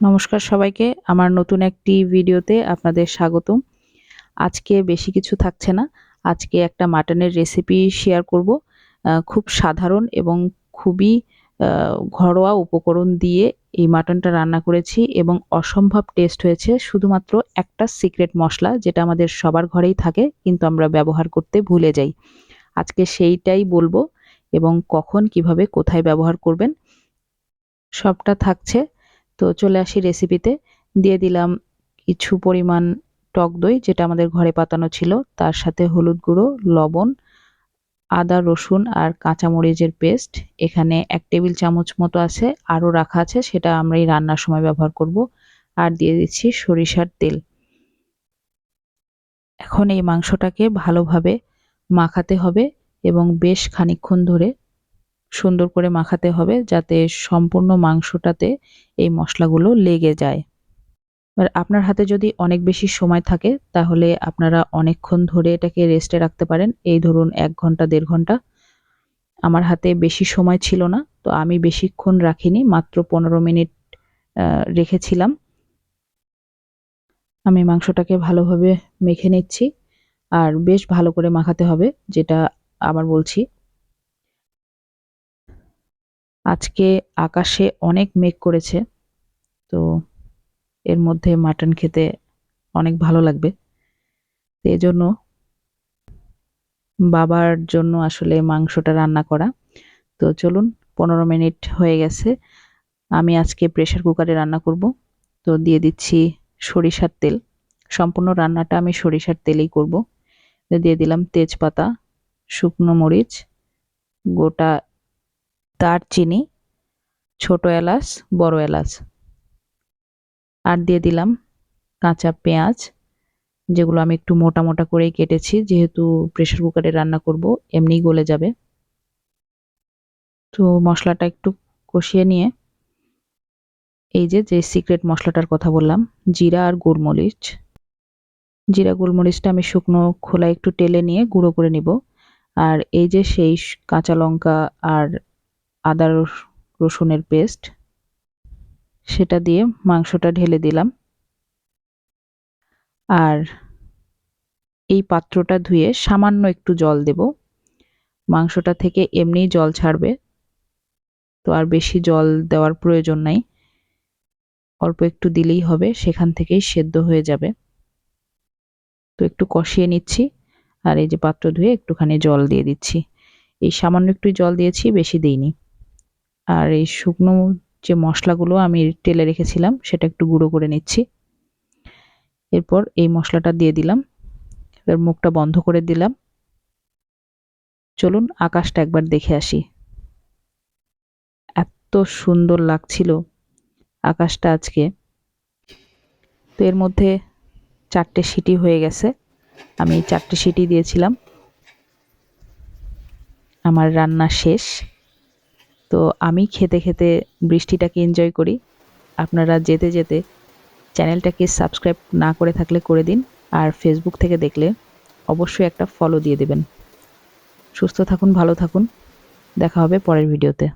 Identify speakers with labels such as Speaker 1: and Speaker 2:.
Speaker 1: নমস্কার সবাইকে। আমার নতুন একটি ভিডিওতে আপনাদের স্বাগতম। আজকে বেশি কিছু থাকছে না। আজকে একটা মাটনের রেসিপি শেয়ার করব। খুব সাধারণ এবং খুবই ঘরোয়া উপকরণ দিয়ে এই মাটনটা রান্না করেছি এবং অসম্ভব টেস্ট হয়েছে। শুধুমাত্র একটা সিক্রেট মশলা যেটা আমাদের সবার ঘরেই থাকে, কিন্তু আমরা ব্যবহার করতে ভুলে যাই। আজকে সেইটাই বলব এবং কখন কীভাবে কোথায় ব্যবহার করবেন, সবটা থাকছে। তো চলে আসি রেসিপিতে দিয়ে দিলাম কিছু পরিমাণ টক দই, যেটা আমাদের ঘরে পাতানো ছিল। তার সাথে হলুদ গুঁড়ো, লবণ, আদা, রসুন আর কাঁচামরিচের পেস্ট। এখানে এক টেবিল চামচ মতো আছে, আরও রাখা আছে, সেটা আমরা এই রান্নার সময় ব্যবহার করব। আর দিয়ে দিচ্ছি সরিষার তেল। এখন এই মাংসটাকে ভালোভাবে মাখাতে হবে এবং বেশ খানিকক্ষণ ধরে সুন্দর করে মাখাতে হবে যাতে সম্পূর্ণ মাংসটাতে এই মশলাগুলো লেগে যায়। এবার আপনার হাতে যদি অনেক বেশি সময় থাকে, তাহলে আপনারা অনেকক্ষণ ধরে এটাকে রেস্টে রাখতে পারেন। এই ধরুন এক ঘণ্টা, দেড় ঘণ্টা। আমার হাতে বেশি সময় ছিল না, তো আমি বেশিক্ষণ রাখিনি, মাত্র পনেরো মিনিট রেখেছিলাম। আমি মাংসটাকে ভালোভাবে মেখে নিচ্ছি, আর বেশ ভালো করে মাখাতে হবে, যেটা আবার বলছি। আজকে আকাশে অনেক মেঘ করেছে, তো এর মধ্যে মাটন খেতে অনেক ভালো লাগবে। এই জন্য বাবার জন্য আসলে মাংসটা রান্না করা। তো চলুন, পনেরো মিনিট হয়ে গেছে। আমি আজকে প্রেশার কুকারে রান্না করব। তো দিয়ে দিচ্ছি সরিষার তেল। সম্পূর্ণ রান্নাটা আমি সরিষার তেলেই করব। দিয়ে দিলাম তেজপাতা, শুকনো মরিচ, গোটা দারচিনি, ছোট এলাচ, বড় এলাচ। আর দিয়ে দিলাম কাঁচা পেঁয়াজ, যেগুলো আমি একটু মোটা মোটা করেই কেটেছি। যেহেতু প্রেশার কুকারে রান্না করব এমনি গলে যাবে। তো মশলাটা একটু কষিয়ে নিয়ে, এই যে যে সিক্রেট মশলাটার কথা বললাম, জিরা আর গোলমরিচ। জিরা, গোলমরিচটা আমি শুকনো খোলা একটু টেলে নিয়ে গুঁড়ো করে নিব। আর এই যে সেই কাঁচা লঙ্কা আর আদা রসুনের পেস্ট, সেটা দিয়ে মাংসটা ঢেলে দিলাম। আর এই পাত্রটা ধুয়ে সামান্য একটু জল দেব। মাংসটা থেকে এমনিই জল ছাড়বে, তো আর বেশি জল দেওয়ার প্রয়োজন নাই। অল্প একটু দিলেই হবে, সেখান থেকেই সেদ্ধ হয়ে যাবে। তো একটু কষিয়ে নিচ্ছি, আর এই যে পাত্র ধুয়ে একটুখানি জল দিয়ে দিচ্ছি। এই সামান্য একটু জল দিয়েছি, বেশি দিইনি। আর এই শুকনো যে মশলাগুলো আমি টেলে রেখেছিলাম, সেটা একটু গুঁড়ো করে নিচ্ছি। এরপর এই মশলাটা দিয়ে দিলাম। এবার মুখটা বন্ধ করে দিলাম। চলুন আকাশটা একবার দেখে আসি। এত সুন্দর লাগছিল আকাশটা আজকে। তো এর মধ্যে চারটে সিটি হয়ে গেছে। আমি চারটে সিটি দিয়েছিলাম। আমার রান্না শেষ। তো আমি খেতে খেতে বৃষ্টিটাকে এনজয় করি। আপনারা যেতে যেতে চ্যানেলটাকে সাবস্ক্রাইব না করে থাকলে করে দিন আর ফেসবুক থেকে দেখলে অবশ্যই একটা ফলো দিয়ে দেবেন। সুস্থ থাকুন, ভালো থাকুন। দেখা হবে পরের ভিডিওতে